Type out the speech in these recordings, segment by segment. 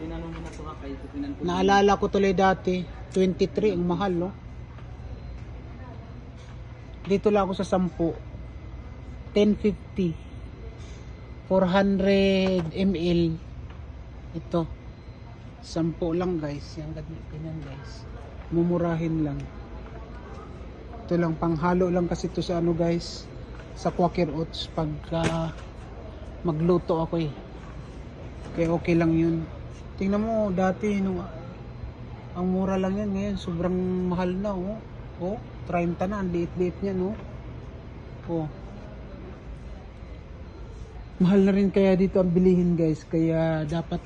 Tinanong mo na to ha kay Tupinan ko. Naalala ko tuloy dati, 23 ang mahal, no? Dito lang ako sa 10. 1050. 400 ml. Ito. 10 lang guys. Yan ganyan guys. Mumurahin lang. Ito lang panghalo lang kasi ito sa ano guys. Sa Quaker Oats pagka magluto ako eh. Kaya okay lang yun. Tingnan mo dati nung ang mura lang yan ngayon sobrang mahal na oh. Oh, 30 na ang liit-liit niya no. Oh. Mahal na rin kaya dito ang bilihin guys kaya dapat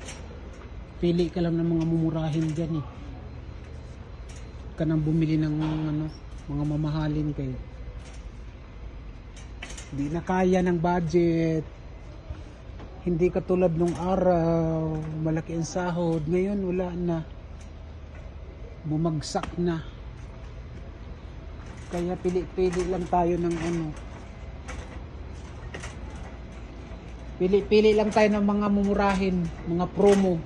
pili ka lang ng mga mumurahin diyan eh. Ka nang bumili ng ano, mga mamahalin kayo. Di na kaya ng budget. Hindi katulad nung araw, malaki ang sahod. Ngayon wala na. Bumagsak na. Kaya pili-pili lang tayo ng ano. Pili-pili lang tayo ng mga mumurahin, mga promo.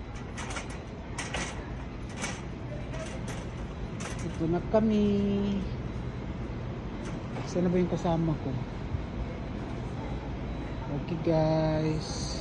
Ito na kami. Sana ba yung kasama ko? Okay guys.